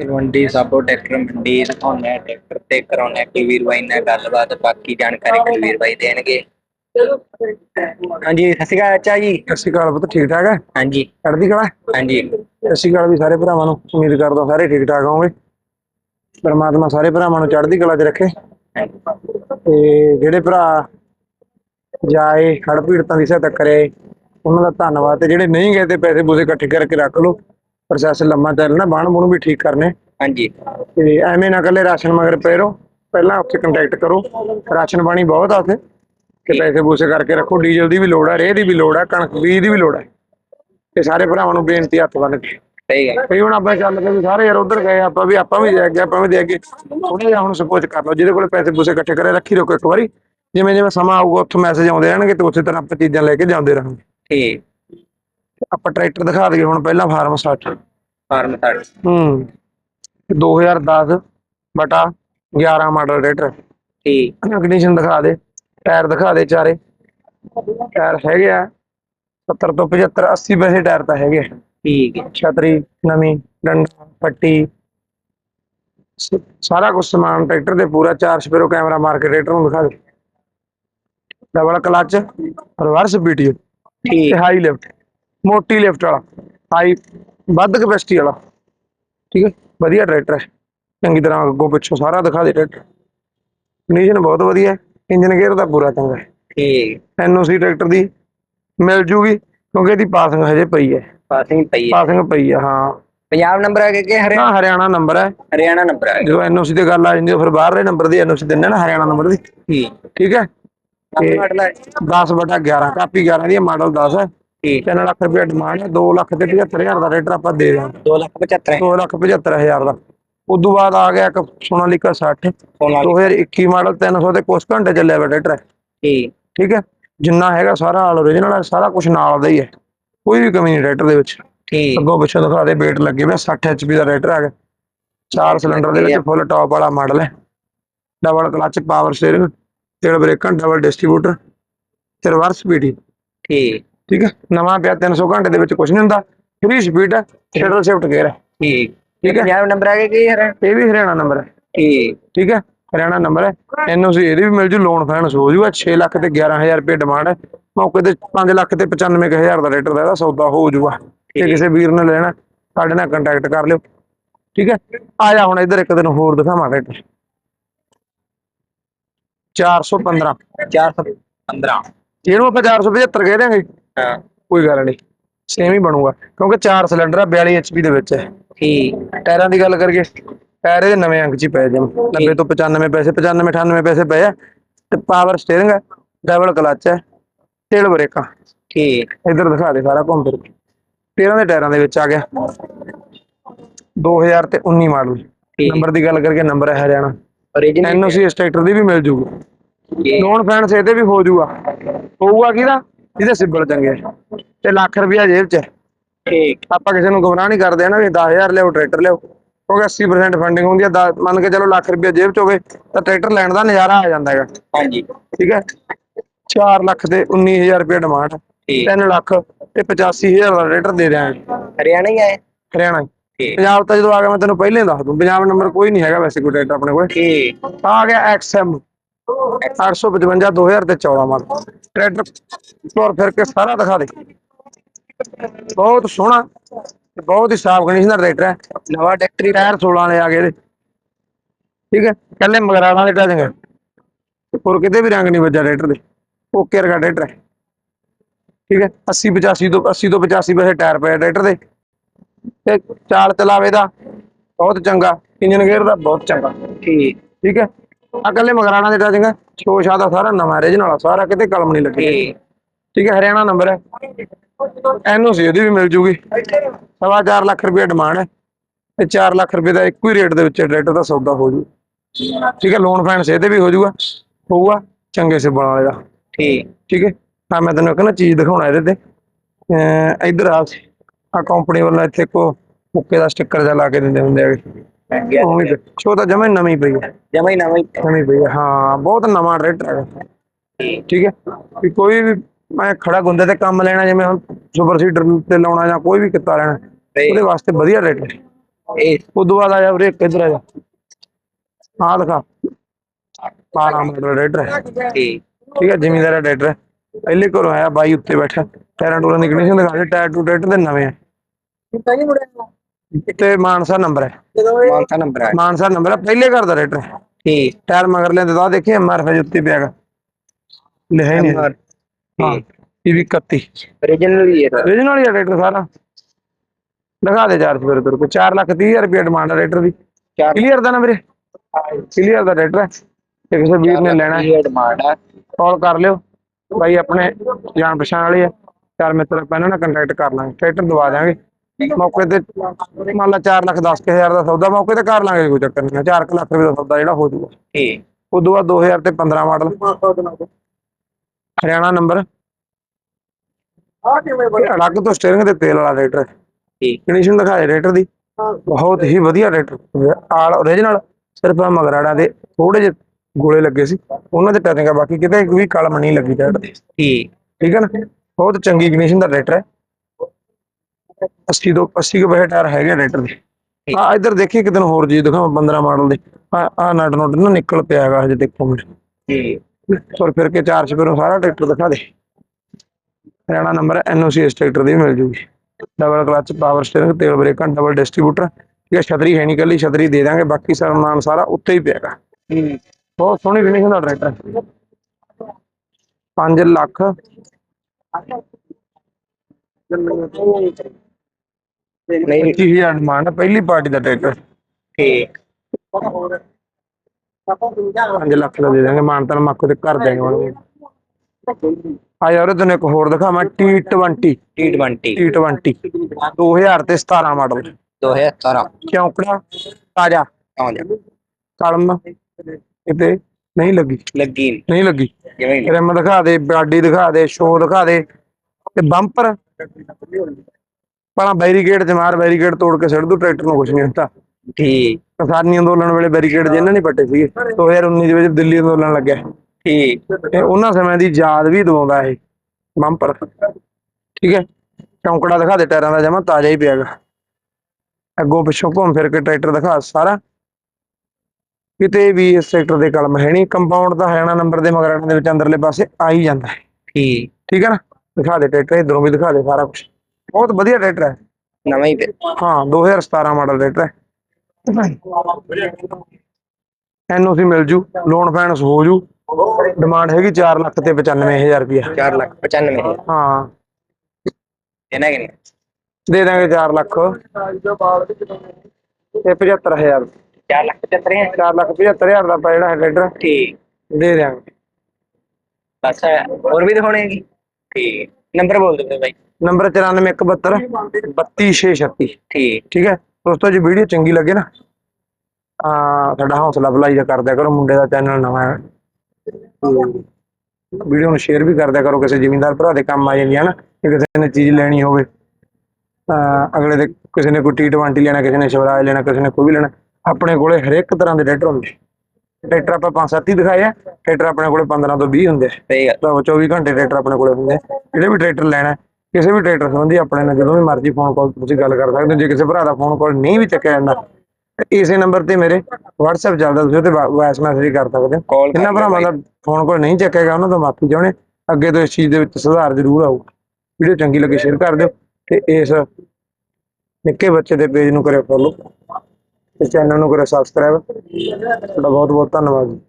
Talwandi Sabo tractor ਮੰਡੀ ਦਿਖਾਉਂਦੇ ਆ ਟਰੈਕਟਰ ਤੇ ਕਰਾਉਂਦੇ ਆ ਕੁਲਵੀਰ ਬਾਈ ਨਾਲ ਗੱਲਬਾਤ ਬਾਕੀ ਜਾਣਕਾਰੀ ਕੁਲਵੀਰ ਬਾਈ ਦੇਣਗੇ। ਹਾਂਜੀ ਸਤਿ ਸ਼੍ਰੀ ਅਕਾਲ ਚਾਚਾ ਜੀ। ਸਤਿ ਸ਼੍ਰੀ ਅਕਾਲ ਪੁੱਤ ਠੀਕ ਠਾਕ ਹੈ ਹਾਂਜੀ। ਚੜ੍ਹਦੀ ਕਲਾ? ਹਾਂਜੀ। ਸਤਿ ਸ਼੍ਰੀ ਅਕਾਲ ਵੀ ਸਾਰੇ ਭਰਾਵਾਂ ਨੂੰ ਉਮੀਦ ਕਰਦਾ ਸਾਰੇ ਠੀਕ ਠਾਕ ਹੋਵੋਗੇ। ਪਰਮਾਤਮਾ ਸਾਰੇ ਭਰਾਵਾਂ ਨੂੰ ਚੜ੍ਹਦੀ ਕਲਾ 'ਚ ਰੱਖੇ। ਤੇ ਜਿਹੜੇ ਭਰਾ ਜਾਏ ਹੜ੍ਹ ਪੀੜਤਾਂ ਦੀ ਸਹਾਇਤਾ ਕਰੇ ਉਹਨਾਂ ਦਾ ਧੰਨਵਾਦ ਤੇ ਜਿਹੜੇ ਨਹੀਂ ਗਏ ਤੇ ਪੈਸੇ ਪੂਸੇ ਇਕੱਠੇ ਕਰਕੇ ਰੱਖ ਲਓ। ਪ੍ਰੋਸੈਸ ਲੰਮਾ ਚੱਲਣਾ ਬਾਣ ਬੁਣ ਵੀ ਠੀਕ ਕਰਨੇ। ਹਾਂਜੀ। ਤੇ ਐਵੇਂ ਨਾ ਕੱਲੇ ਰਾਸ਼ਨ ਮਗਰ ਪਏ ਰਹੋ ਪਹਿਲਾਂ ਉੱਥੇ ਕੰਟੈਕਟ ਕਰੋ। ਰਾਸ਼ਨ ਪਾਣੀ ਬਹੁਤ ਆ ਉੱਥੇ। ਤੇ ਪੈਸੇ ਪੂਸੇ ਕਰਕੇ ਰੱਖੋ ਡੀਜ਼ਲ ਦੀ ਵੀ ਲੋੜ ਹੈ ਰੇਹ ਦੀ ਵੀ ਲੋੜ ਹੈ ਕਣਕ ਬੀਜ ਦੀ ਵੀ ਲੋੜ ਹੈ ਤੇ ਸਾਰੇ ਭਰਾਵਾਂ ਨੂੰ ਬੇਨਤੀ ਹੱਥ ਬੰਨ ਕੇ। ਸਹੀ ਹੈ ਕਈ ਹੁਣ ਆਪਾਂ ਚੱਲ ਵੀ ਸਾਰੇ ਯਾਰ ਉਧਰ ਗਏ ਆਪਾਂ ਵੀ ਆਪਾਂ ਵੀ ਦੇ ਅੱਗੇ ਆਪਾਂ ਵੀ ਦੇ ਅੱਗੇ ਥੋੜਾ ਜਿਹਾ ਹੁਣ ਸਪੋਜ਼ ਕਰ ਲਓ ਜਿਹਦੇ ਕੋਲ ਪੈਸੇ ਪੂਸੇ ਇਕੱਠੇ ਕਰੇ ਰੱਖੀ ਰੋਕੋ ਇੱਕ ਵਾਰੀ। ਜਿਵੇਂ ਜਿਵੇਂ ਸਮਾਂ ਆਊਗਾ ਉੱਥੋਂ ਮੈਸੇਜ ਆਉਂਦੇ ਰਹਿਣਗੇ ਤੇ ਉਸੇ ਤਰ੍ਹਾਂ ਆਪਾਂ ਚੀਜ਼ਾਂ ਲੈ ਕੇ ਜਾਂਦੇ ਰਹਾਂਗੇ। ਠੀਕ। ਆਪਾਂ ਟਰੈਕਟਰ ਦਿਖਾ ਦਈਏ ਹੁਣ ਪਹਿਲਾਂ ਫਾਰਮ 60 ਫਾਰਮ ਸਾਡ ਹੂੰ। 2010 ਬਟਾ 11 ਮਾਡਲ ਟਰੈਕਟਰ। ਠੀਕ। ਕੰਡੀਸ਼ਨ ਦਿਖਾ ਦੇ ਟਾਇਰ ਦਿਖਾ ਦੇ ਚਾਰੇ। ਟਾਇਰ ਹੈਗੇ ਆ 70 ਤੋਂ 75 80 ਪੈਸੇ ਟਾਇਰ ਤਾਂ ਹੈਗੇ। ਠੀਕ ਹੈ। ਛਤਰੀ ਨਵੀਂ ਡੰਡਾ ਪੱਟੀ। ਸਾਰਾ ਕੁਝ ਸਮਾਨ ਟਰੈਕਟਰ ਦੇ ਪੂਰਾ ਚਾਰ ਸਪੇਰੋ ਕੈਮਰਾ ਮਾਰ ਕੇ ਟਰੈਕਟਰ ਨੂੰ ਦਿਖਾ ਦੇ। ਡਬਲ ਕਲਚ ਰਿਵਰਸ ਤੇ ਠੀਕ। ਹਾਈ ਲਿਫਟ ਮੋਟੀ ਲਿਫਟ ਵਾਲਾ ਹਾਈ ਵੱਧ ਕਪੈਸਿਟੀ ਵਾਲਾ। ਠੀਕ ਹੈ? ਵਧੀਆ ਟਰੈਕਟਰ ਹੈ। ਚੰਗੀ ਤਰ੍ਹਾਂ ਅੱਗੋਂ ਪਿੱਛੋਂ ਸਾਰਾ ਦਿਖਾ ਦੇ ਟਰੈਕਟਰ ਕੰਡੀਸ਼ਨ ਬਹੁਤ ਵਧੀਆ ਹੈ। ਇੰਜਨ ਗੇਅਰ ਦਾ ਪੂਰਾ ਚੰਗਾ ਹੈ। ਠੀਕ। ਐਨਓਸੀ ਟਰੈਕਟਰ ਦੀ ਮਿਲ ਜੂਗੀ ਕਿਉਂਕਿ ਇਹਦੀ ਪਾਸਿੰਗ ਹਜੇ ਪਈ ਹੈ। ਪਾਸਿੰਗ ਪਈ ਹੈ। ਪਾਸਿੰਗ ਪਈ ਹੈ ਹਾਂ। ਪੰਜਾਬ ਨੰਬਰ ਆ ਕਿ ਹਰਿਆਣਾ ਹਰਿਆਣਾ ਨੰਬਰ ਹੈ। ਹਰਿਆਣਾ ਨੰਬਰ ਆ ਜਦੋਂ ਐਨਓਸੀ ਤੇ ਗੱਲ ਆ ਜਾਂਦੀ ਹੈ ਫਿਰ ਬਾਹਰਲੇ ਨੰਬਰ ਦੀ ਐਨਓਸੀ ਦਿੰਦੇ ਨਾ ਹਰਿਆਣਾ ਨੰਬਰ ਦੀ। ਠੀਕ। ਠੀਕ ਹੈ? ਕਿੰਨਾ ਮਾਡਲ ਹੈ 10 ਬਟਾ 11 ਕਾਪੀ 11 ਦੀ ਮਾਡਲ 10 ਹੈ। ਠੀਕ 3 ਲੱਖ ਰੁਪਏ ਡਿਮਾਂਡ ਹੈ 2 ਲੱਖ ਤੇ 75000 ਦਾ ਰੇਟ ਆਪਾਂ ਦੇ ਦਾਂਗੇ। 2 ਲੱਖ 75 2 ਲੱਖ 75000 ਦਾ। ਉਦੋਂ ਬਾਅਦ ਆ ਗਿਆ ਇੱਕ ਸੋਨਾਲੀਕਾ 60 ਸੋਨਾ 2021 ਮਾਡਲ 300 ਤੇ ਕੁਛ ਘੰਟੇ ਚੱਲਿਆ ਟਰੈਕਟਰ ਠੀਕ। ਠੀਕ ਹੈ ਜਿੰਨਾ ਹੈਗਾ ਸਾਰਾ ਆਲ ਓਰੀਜਨਲ ਹੈ ਸਾਰਾ ਕੁਝ ਨਾਲ ਦਾ ਹੀ ਹੈ। ਕੋਈ ਵੀ ਕਮੀ ਨਹੀਂ ਟਰੈਕਟਰ ਦੇ ਵਿੱਚ। ਠੀਕ। ਅੱਗੋਂ ਪਿੱਛੋਂ ਦਿਖਾ ਦੇ weight ਲੱਗੇ ਹੋਏ 60 HP ਦਾ ਰੇਟਰ ਹੈਗਾ ਚਾਰ ਸਿਲੰਡਰ ਦੇ ਵਿੱਚ ਫੁੱਲ ਟੌਪ ਵਾਲਾ ਮਾਡਲ ਹੈ। ਡਬਲ ਕਲਚ ਪਾਵਰ ਸਟੀਅਰਿੰਗ ਤੇਲ ਬ੍ਰੇਕਾਂ ਡਬਲ ਡਿਸਟ੍ਰੀਬਿਊਟਰ ਤੇ ਰਿਵਰਸ ਸਪੀਡ ਠੀਕ। ਠੀਕ ਹੈ ਨਵਾਂ ਪਿਆ 300 ਘੰਟੇ ਦੇ ਵਿੱਚ ਕੁਝ ਨਹੀਂ ਹੁੰਦਾ। 3 ਸਪੀਡ ਹੈ ਸ਼ਟਲ ਸ਼ਿਫਟ ਗੇਅਰ ਹੈ ਠੀਕ। ਠੀਕ ਹੈ ਪੰਜਾਬ ਨੰਬਰ ਆ ਕਿ ਹਰਿਆਣਾ? ਇਹ ਵੀ ਹਰਿਆਣਾ ਨੰਬਰ ਹੈ ਠੀਕ। ਠੀਕ ਹੈ ਹਰਿਆਣਾ ਨੰਬਰ ਹੈ ਐਨਓਸੀ ਇਹਦੀ ਵੀ ਮਿਲ ਜੂ ਲੋਨ ਫਾਈਨੈਂਸ ਹੋ ਜੂਗਾ। 6 ਲੱਖ ਤੇ 11000 ਰੁਪਏ ਡਿਮਾਂਡ ਹੈ ਮੌਕੇ ਤੇ 5 ਲੱਖ ਤੇ 95000 ਦਾ ਰੇਟਰ ਦਾ ਇਹਦਾ ਸੌਦਾ ਹੋ ਜੂਗਾ। ਤੇ ਕਿਸੇ ਵੀਰ ਨੇ ਲੈਣਾ ਸਾਡੇ ਨਾਲ ਕੰਟੈਕਟ ਕਰ ਲਿਓ। ਠੀਕ ਹੈ ਆ ਜਾ ਹੁਣ ਇੱਧਰ ਇੱਕ ਦਿਨ ਹੋਰ ਦਿਖਾਵਾਂ ਰੇਟਰ 415 415 ਇਹਨੂੰ ਆਪਾਂ 475 ਕਹਿ ਦਿਆਂਗੇ। ਹਾਂ। ਕੋਈ ਗੱਲ ਨਹੀਂ। ਸੇਮ ਹੀ ਬਣੂਗਾ ਕਿਉਂਕਿ 4 ਸਿਲੰਡਰ ਆ 42 ਐਚਪੀ ਦੇ ਵਿੱਚ ਹੈ। ਠੀਕ। ਟਾਇਰਾਂ ਦੀ ਗੱਲ ਕਰੀਏ ਟਾਇਰ ਇਹਦੇ ਨਵੇਂ ਅੰਕ 'ਚ ਹੀ ਪਏ ਜਮ। 90 ਤੋਂ 95 ਪੈਸੇ 95 98 ਪੈਸੇ ਪਏ ਆ। ਤੇ ਪਾਵਰ ਸਟੀਅਰਿੰਗ ਹੈ ਡਬਲ ਕਲਚ ਹੈ ਤੇਲ ਬ੍ਰੇਕਾਂ ਠੀਕ। ਇੱਧਰ ਦਿਖਾ ਦੇ ਸਾਰਾ ਘੁੰਮ ਫਿਰ ਕੇ। 13 ਦੇ ਟਾਇਰਾਂ ਦੇ ਵਿੱਚ ਆ ਗਿਆ। 2000 ਤੇ 19 ਮਾਡਲ ਨੰਬਰ ਦੀ ਗੱਲ ਕਰਕੇ ਨੰਬਰ ਹੈ ਹਰਿਆਣਾ। ਐਨਓਸੀ ਇਸ ਟਰੈਕਟਰ ਦੀ ਵੀ ਮਿਲ ਜੂਗੀ। ਲੋਨ ਫਾਈਨੈਂਸ ਇਹਦੇ ਵੀ ਹੋ ਜੂਗਾ। ਹੋਊਗਾ ਕਿਹਦਾ? ਜਿਹਦੇ ਸਿਬਲ ਚੰਗੇ। ਤੇ ਲੱਖ ਰੁਪਇਆ ਜੇਬ 'ਚ। ਠੀਕ। ਆਪਾਂ ਕਿਸੇ ਨੂੰ ਗੁੰਮਰਾਹ ਨਹੀਂ ਕਰਦੇ ਨਾ ਵੀ 10000 ਲਿਆਓ ਟਰੈਕਟਰ ਲਿਆਓ। ਕਿਉਂਕਿ 80% ਫੰਡਿੰਗ ਹੁੰਦੀ ਹੈ ਦਸ- ਮੰਨ ਕੇ ਚਲੋ ਲੱਖ ਰੁਪਇਆ ਜੇਬ 'ਚ ਹੋਵੇ ਤਾਂ ਟਰੈਕਟਰ ਲੈਣ ਦਾ ਨਜ਼ਾਰਾ ਆ ਜਾਂਦਾ ਹੈਗਾ। ਹਾਂਜੀ। ਠੀਕ ਹੈ 4 ਲੱਖ ਤੇ 19000 ਰੁਪਏ ਡਿਮਾਂਡ ਠੀਕ। 3 ਲੱਖ ਤੇ 85000 ਦਾ ਟਰੈਕਟਰ ਦੇ ਦਿਆਂਗੇ ਹਰਿਆਣਾ ਹੀ ਆਏ ਹਰਿਆਣਾ ਹੀ। ਠੀਕ। ਪੰਜਾਬ ਤਾਂ ਜਦੋਂ ਆ ਗਿਆ ਮੈਂ ਤੈਨੂੰ ਪਹਿਲਾਂ ਹੀ ਦੱਸ ਦੂੰ ਪੰਜਾਬ ਨੰਬਰ ਕੋਈ ਨਹੀਂ ਹੈਗਾ ਵੈਸੇ ਕੋਈ ਟਰੈਕਟਰ ਆਪਣੇ ਕੋਲ। ਠੀਕ। ਆ ਗਿਆ XM 855 2000 ਤੇ 14 ਮਾਡਲ ਟਰੈਕਟਰ ਤੁਰ ਫਿਰ ਕੇ ਸਾਰਾ ਦਿਖਾ ਦੇ। ਬਹੁਤ ਸੋਹਣਾ ਤੇ ਬਹੁਤ ਹੀ ਸਾਫ਼ ਕੰਡੀਸ਼ਨ ਦਾ ਟਰੈਕਟਰ ਹੈ। ਨਵਾਂ ਟਰੈਕਟਰ ਹੀ ਟਾਇਰ 16 ਵਾਲੇ ਆ ਗਏ ਇਹਦੇ। ਠੀਕ ਹੈ? ਕੱਲੇ ਮਗਰਾਣਾ ਦੇ ਟਾਇਰ ਹੈ ਹੋਰ ਕਿਤੇ ਵੀ ਰੰਗ ਨਹੀਂ ਵੱਜਾ ਟਰੈਕਟਰ ਦੇ। ਓਕੇ ਵਰਗਾ ਟਰੈਕਟਰ ਹੈ। ਠੀਕ ਹੈ? 80 85 ਤੋਂ 80 ਤੋਂ 85 ਪੈਸੇ ਟਾਇਰ ਪਏ ਟਰੈਕਟਰ ਦੇ। ਤੇ ਚਾਲ ਚਲਾਵੇ ਦਾ ਬਹੁਤ ਚੰਗਾ। ਇੰਜਨ ਗੇਅਰ ਦਾ ਬਹੁਤ ਚੰਗਾ। ਠੀਕ। ਠੀਕ ਹੈ? ਆ ਕੱਲੇ ਮਗਰਾਣਾ ਦੇ ਟਾਇਰ ਚੰਗਾ। ਸ਼ੋਸ਼ਾ ਦਾ ਸਾਰਾ ਨਵਾਂ ਰੇਜ ਨਾਲ ਸਾਰਾ ਕਿਤੇ ਕਲਮ ਨਹੀਂ ਲੱਗੀ। ਠੀਕ ਠੀਕ ਹੈ ਹਰਿਆਣਾ ਨੰਬਰ ਹੈ। ਐਨਓਸੀ ਇਹਦੀ ਵੀ ਮਿਲ ਜੂਗੀ। ਸਵਾ ਚਾਰ ਲੱਖ ਰੁਪਏ ਡਿਮਾਂਡ ਹੈ। ਤੇ 4 ਲੱਖ ਰੁਪਏ ਦਾ ਇੱਕੋ ਹੀ ਰੇਟ ਦੇ ਵਿੱਚ ਟਰੈਕਟਰ ਦਾ ਸੌਦਾ ਹੋ ਜੂ। ਠੀਕ ਹੈ ਲੋਨ ਫਾਈਨੈਂਸ ਇਹਦੇ ਵੀ ਹੋ ਜੂਗਾ। ਹੋਊਗਾ ਚੰਗੇ ਸਿਬਲ ਵਾਲੇ ਦਾ। ਠੀਕ। ਠੀਕ ਹੈ ਆ ਮੈਂ ਤੈਨੂੰ ਕਹਿੰਦਾ ਚੀਜ਼ ਦਿਖਾਉਣਾ ਇਹਦੇ ਤੇ। ਅਹ ਇੱਧਰ ਆ ਆ ਕੰਪਨੀ ਵੱਲੋਂ ਇੱਥੇ ਕੋ ਮੁੱਕੇ ਦਾ ਸਟicker ਜਿਹਾ ਲਾ ਕੇ ਦਿੰਦੇ ਹੁੰਦੇ ਹੈਗੇ। ਉਹ ਵੀ ਛੋ ਤਾਂ ਜਮਾ ਨਵੀਂ ਪਈ ਹੈ ਜਮਾ ਹੀ ਨਵਾਂ। ਹੀ ਨਵੀਂ ਪਈ ਹੈ ਹਾਂ ਬਹੁਤ ਨਵਾਂ ਟਰੈਕਟਰ ਹੈਗਾ ਠੀਕ ਹੈ ਵੀ ਕੋਈ ਵੀ ਮੈਂ ਖੜਾ ਗੁੰਦੇ ਤੇ ਕੰਮ ਲੈਣਾ ਜਿਵੇਂ ਹੁਣ ਸੁਪਰ ਸੀਡਰ ਤੇ ਲਾਉਣਾ ਜਾਂ ਕੋਈ ਵੀ ਕਿੱਤਾ ਲੈਣਾ ਤੇ ਉਹਦੇ ਵਾਸਤੇ ਵਧੀਆ ਰੇਟ ਹੈ ਇਹ ਉਦੋਂ ਬਾਅਦ ਆ ਜਾ ਵੀਰੇ ਇੱਧਰ ਆ ਜਾ। ਆਹ ਦਿਖਾ। 12 ਮਾਡਲ ਰੇਡਰ ਹੈ ਠੀਕ। ਠੀਕ ਹੈ ਜ਼ਿਮੀਦਾਰ ਦਾ ਟਰੈਕਟਰ ਹੈ ਪਹਿਲੇ ਘਰੋਂ ਆਇਆ ਬਾਈ ਉੱਤੇ ਬੈਠਾ। ਟਾਇਰਾਂ ਟੂਰਾਂ ਦੀ ਕੰਡੀਸ਼ਨ ਦਿਖਾ ਦੇ ਟਾਇਰ ਟੂ ਟਰੈਕਟਰ ਦੇ ਨਵੇਂ ਆ। ਤੇ ਮਾਨਸਾ ਨੰਬਰ ਹੈ। ਕੌਣ ਸਾ ਨੰਬਰ ਹੈ। ਮਾਨਸਾ ਨੰਬਰ ਹੈ ਪਹਿਲੇ ਘਰ ਦਾ ਟਰੈਕਟਰ ਹੈ। ਠੀਕ। ਟਾਇਰ ਮਗਰ ਲੈਂਦੇ ਤਾਂ ਦੇਖੀ ਐਮਆਰਐਫ ਦੇ ਉੱਤੇ ਪਿਆਗਾ ਲਿਖਿਆ ਹੀ ਨਹੀਂ ਨੰਬਰ ਹਾਂ ਠੀਕ। ਇਹ ਵੀ 31 origignal ਵੀ ਹੈ ਸਰ origignal ਹੀ ਆ ਟਰੈਕਟਰ ਸਾਰਾ। ਦਿਖਾ ਦੇ ਚਾਰਜ ਫਿਰ ਤੁਰ ਕੋ 4 ਲੱਖ 30 ਹਜ਼ਾਰ ਰੁਪਏ ਡਿਮਾਂਡ ਹੈ ਟਰੈਕਟਰ ਦੀ। ਚਾਰ ਕਲੀਅਰ ਦਾ ਨਾ ਵੀਰੇ? ਕਲੀਅਰ ਦਾ ਟਰੈਕਟਰ ਹੈ। ਤੇ ਕਿਸੇ ਵੀਰ ਨੇ ਲੈਣਾ ਹੈ। ਡਿਮਾਂਡ ਆ ਕਾਲ ਕਰ ਲਿਓ। ਬਾਈ ਆਪਣੇ ਜਾਣ ਪਛਾਣ ਵਾਲੇ ਆ ਚਾਰ ਮਿੱਤਰ ਇਹਨਾਂ ਨਾਲ ਕੰਟੈਕਟ ਕਰ ਲਾਂਗੇ। ਟਰੈਕਟਰ ਦਵਾ ਦਿਆਂਗੇ। ਮੌਕੇ ਤੇ ਮੰਨ ਲਾ 4 ਲੱਖ 10 ਕੁ ਹਜ਼ਾਰ ਦਾ ਸੌਦਾ ਮੌਕੇ ਤੇ ਕਰ ਲਾਂਗੇ ਕੋਈ ਚੱਕਰ ਨਹੀਂ 4 ਲੱਖ ਰੁਪਏ ਦਾ ਸੌਦਾ ਜਿਹੜਾ ਹੋ ਜਾਊਗਾ। ਠੀਕ। ਉਦੋਂ ਬਾਅਦ 2000 ਤੇ 15 ਮਾਡਲ। ਹਰਿਆਣਾ ਨੰਬਰ। ਅਲੱਗ ਤੋਂ ਸਟੀਅਰਿੰਗ ਤੇ ਤੇਲ ਵਾਲਾ ਟਰੈਕਟਰ ਹੈ ਠੀਕ ਕੰਡੀਸ਼ਨ ਦਿਖਾਏ ਟਰੈਕਟਰ ਦੀ। ਬਹੁਤ ਹੀ ਵਧੀਆ ਟਰੈਕਟਰ ਆਲ ਓਰੀਜਨਲ ਸਿਰਫ ਆਹ ਮਗਰਾੜਾ ਦੇ ਥੋੜੇ ਜਿਹੇ ਗੋਲੇ ਲੱਗੇ ਸੀ। ਉਹਨਾਂ ਦੇ ਟੈਰਿੰਗ ਆ ਬਾਕੀ ਕਿਤੇ ਵੀ ਕਲਮ ਨਹੀਂ ਲੱਗੀ ਦੀ ਠੀਕ। ਠੀਕ ਹੈ ਨਾ? ਬਹੁਤ ਚੰਗੀ ਕੰਡੀਸ਼ਨ ਦਾ ਟਰੈਕਟਰ ਹੈ। 80 ਤੋਂ 80 ਕੁ ਪੈਸੇ ਟਾਇਰ ਹੈਗੇ ਟਰੈਕਟਰ ਦੇ। ਆ ਇੱਧਰ ਦੇਖੀ ਇੱਕ ਦਿਨ ਹੋਰ ਜੀ ਦਿਖਾਵਾਂ 15 ਮਾਡਲ ਦੇ। ਆ ਆ ਨਟ ਨਟ ਨਾ ਨਿਕਲ ਪਿਆ ਹੈਗਾ ਹਜੇ ਦੇਖੋ ਮੇਰੇ ਤੁਰ ਫਿਰ ਕੇ ਚਾਰ ਚਪੇਰੋਂ ਸਾਰਾ ਟਰੈਕਟਰ ਦਿਖਾ ਦੇ। ਹਰਿਆਣਾ ਨੰਬਰ ਐਨਓਸੀਐਸ ਟਰੈਕਟਰ ਦੀ ਮਿਲ ਜੂਗੀ। ਡਬਲ ਕਲਚ ਪਾਵਰ ਸਟੀਅਰਿੰਗ ਤੇਲ ਬ੍ਰੇਕਾਂ ਡਬਲ ਡਿਸਟ੍ਰੀਬਿਊਟਰ ਠੀਕ ਹੈ ਛਤਰੀ ਹੈ ਨਹੀਂ ਕੱਲੀ ਛਤਰੀ ਦੇ ਦਾਂਗੇ ਬਾਕੀ ਸਮਾਨ ਸਾਰਾ ਉੱਤੇ ਹੀ ਪਿਆਗਾ ਬਹੁਤ ਸੋਹਣੀ ਫਿਨਿਸ਼ਿੰਗ ਦਾ ਟਰੈਕਟਰ 5 ਲੱਖ। ਨਹੀਂ। 25000 ਡਿਮਾਂਡ ਹੈ ਪਹਿਲੀ ਪਾਰਟੀ ਦਾ ਟਰੈਕਟਰ ਠੀਕ। 5 ਲੱਖ ਦਾ ਦੇ ਦਾਂਗੇ ਮਾਨਤਨ ਮੱਕੋ ਤੇ ਕਰ ਦੇਂਗੇ ਉਹਨੂੰ ਆ ਯਾਰ ਤੈਨੂੰ ਇੱਕ ਹੋਰ ਦਿਖਾਵਾਂ T20 T20 T20 2000 ਤੇ 17 ਮਾਡਲ 2017 ਚੌਂਕੜਾ ਤਾਜ਼ਾ। ਆਉਂਦਾ ਕਲਮ। ਕਿਤੇ ਨਹੀਂ ਲੱਗੀ। ਲੱਗੀ ਨਹੀਂ ਲੱਗੀ। ਜਿਵੇਂ ਰਿਮ ਦਿਖਾ ਦੇ ਬਾਡੀ ਦਿਖਾ ਦੇ ਸ਼ੋ ਦਿਖਾ ਦੇ। ਤੇ ਬੰਪਰ ਪਹਿਲਾਂ ਬੈਰੀਕੇਡ ਮਾਰ ਬੈਰੀਕੇਡ ਤੋੜ ਕੇ ਸਿੱਟ ਦੂ ਟਰੈਕਟਰ ਨੂੰ ਕੁਛ ਨਹੀਂ ਹੁੰਦਾ ਠੀਕ। ਕਿਸਾਨੀ ਅੰਦੋਲਨ ਵੇਲੇ ਬੈਰੀਕੇਡ ਜਿਹਨਾਂ ਨਹੀਂ ਪੱਟੇ ਸੀਗੇ। 2019 ਦੇ ਵਿੱਚ ਦਿੱਲੀ ਅੰਦੋਲਨ ਲੱਗਿਆ। ਠੀਕ। ਤੇ ਉਹਨਾਂ ਸਮਿਆਂ ਦੀ ਯਾਦ ਵੀ ਦਵਾਉਂਦਾ ਇਹ ਬੰਪਰ। ਠੀਕ ਹੈ? ਚੌਂਕੜਾ ਦਿਖਾ ਦੇ ਟਾਇਰਾਂ ਦਾ ਜਮਾ ਤਾਜ਼ਾ ਹੀ ਪਿਆਗਾ ਅੱਗੋਂ ਪਿੱਛੋਂ ਘੁੰਮ ਫਿਰ ਕੇ ਟਰੈਕਟਰ ਦਿਖਾ ਸਾਰਾ। ਕਿਤੇ ਵੀ ਇਸ ਸੈਕਟਰ ਦੇ ਕਲਮ ਹੈ ਨਹੀਂ ਕੰਪਾਊਂਡ ਦਾ ਹਰਿਆਣਾ ਨੰਬਰ ਦੇ ਮਗਰਾਟਾਂ ਦੇ ਵਿੱਚ ਅੰਦਰਲੇ ਪਾਸੇ ਆ ਹੀ ਜਾਂਦਾ ਹੈ। ਠੀਕ। ਠੀਕ ਹੈ ਨਾ? ਦਿਖਾ ਦੇ ਟਰੈਕਟਰ ਇਧਰੋਂ ਵੀ ਦਿਖਾ ਦੇ ਸਾਰਾ ਕੁਝ ਬਹੁਤ ਵਧੀਆ ਟਰੈਕਟਰ ਹੈ। ਨਵਾਂ ਹੀ ਹਾਂ 2017 ਮਾਡਲ ਟਰੈਕਟਰ ਹੈ। ਐਨਓਸੀ ਮਿਲ ਜੂ ਲੋਨ ਫਾਈਨੈਂਸ ਹੋ ਜੂ। ਡਿਮਾਂਡ ਹੈਗੀ 4 ਲੱਖ ਤੇ 95000 ਰੁਪਇਆ। 4 ਲੱਖ 95 ਹਾਂ। ਇਹਨਾਂ ਕਿੰਨੇ? ਦੇ ਦਾਂਗੇ 4 ਲੱਖ। ਤੇ 75000 4 ਲੱਖ 75 ਹੈ 4 ਲੱਖ 75000 ਦਾ ਪਾ ਜਿਹੜਾ ਹੈ ਟਰੈਕਟਰ ਠੀਕ। ਦੇ ਦਿਆਂਗੇ ਬਸ। ਹੋਰ ਵੀ ਦਿਖਾਉਣੇਗੀ ਠੀਕ। ਨੰਬਰ ਬੋਲ ਦਿਓ ਬਾਈ। ਨੰਬਰ 9472 32636 ਠੀਕ। ਠੀਕ ਹੈ? ਦੋਸਤੋ ਜੇ ਵੀਡੀਓ ਚੰਗੀ ਲੱਗੇ ਨਾ ਆ ਸਾਡਾ ਹੌਸਲਾ ਅਫਜ਼ਾਈ ਦਾ ਕਰ ਦਿਆ ਕਰੋ ਮੁੰਡੇ ਦਾ ਚੈਨਲ ਨਵਾਂ ਹੈ। ਵੀਡੀਓ ਨੂੰ ਸ਼ੇਅਰ ਵੀ ਕਰ ਦਿਆ ਕਰੋ ਕਿਸੇ ਜ਼ਿਮੀਂਦਾਰ ਭਰਾ ਦੇ ਕੰਮ ਆ ਜਾਂਦੀਆਂ ਨਾ ਜੇ ਕਿਸੇ ਨੇ ਚੀਜ਼ ਲੈਣੀ ਹੋਵੇ। ਤਾਂ ਅਗਲੇ ਦੇ ਕਿਸੇ ਨੇ ਕੋਈ T20 ਲੈਣਾ ਕਿਸੇ ਨੇ ਸ਼ਿਵਰਾਜ ਲੈਣਾ ਕਿਸੇ ਨੇ ਕੋਈ ਵੀ ਲੈਣਾ ਆਪਣੇ ਕੋਲੇ ਹਰੇਕ ਤਰ੍ਹਾਂ ਦੇ ਟਰੈਕਟਰ ਹੁੰਦੇ। ਟਰੈਕਟਰ ਆਪਾਂ ਪੰਜ ਸੱਤ ਹੀ ਦਿਖਾਏ ਆ ਟਰੈਕਟਰ ਆਪਣੇ ਕੋਲੇ 15 ਤੋਂ 20 ਹੁੰਦੇ। ਆ ਸਹੀ ਗੱਲ। ਤਾਂ 24 ਘੰਟੇ ਟਰੈਕਟਰ ਆਪਣੇ ਕੋਲੇ ਹੁੰਦੇ। ਜਿਹੜੇ ਵੀ ਟਰੈਕਟਰ ਲੈਣਾ ਹੈ, ਕਿਸੇ ਵੀ ਟਰੈਕਟਰ ਸੰਬੰਧੀ ਆਪਣੇ ਨਾਲ ਜਦੋਂ ਵੀ ਮਰਜ਼ੀ ਫੋਨ ਕਾਲ ਤੁਸੀਂ ਗੱਲ ਕਰ ਸਕਦੇ ਹੋ। ਜੇ ਕਿਸੇ ਭਰਾ ਦਾ ਫੋਨ ਕਾਲ ਨਹੀਂ ਵੀ ਚੱਕਿਆ ਜਾਂਦਾ ਤੇ ਇਸੇ ਨੰਬਰ ਤੇ ਮੇਰੇ WhatsApp ਚੱਲਦਾ ਤੁਸੀਂ ਉਹਤੇ ਵਾਇਸ ਮੈਸੇਜ ਕਰ ਸਕਦੇ ਹੋ। ਜਿਨ੍ਹਾਂ ਭਰਾਵਾਂ ਦਾ ਫੋਨ ਕਾਲ ਨਹੀਂ ਚੱਕਿਆ ਗਿਆ ਉਹਨਾਂ ਤੋਂ ਮਾਫੀ ਚਾਹੁੰਦੇ ਅੱਗੇ ਤੋਂ ਇਸ ਚੀਜ਼ ਦੇ ਵਿੱਚ ਸੁਧਾਰ ਜ਼ਰੂਰ ਆਊ। ਵੀਡੀਓ ਚੰਗੀ ਲੱਗੇ ਸ਼ੇਅਰ ਕਰ ਦਿਓ ਤੇ ਇਸ ਨਿੱਕੇ ਬੱਚੇ ਦੇ ਪੇਜ ਨੂੰ ਕਰਿਓ ਫੋਲੋ ਤੇ ਚੈਨਲ ਨੂੰ ਕਰਿਓ ਸਬਸਕ੍ਰਾਈਬ ਤੁਹਾਡਾ ਬਹੁਤ ਬਹੁਤ ਧੰਨਵਾਦ ਜੀ।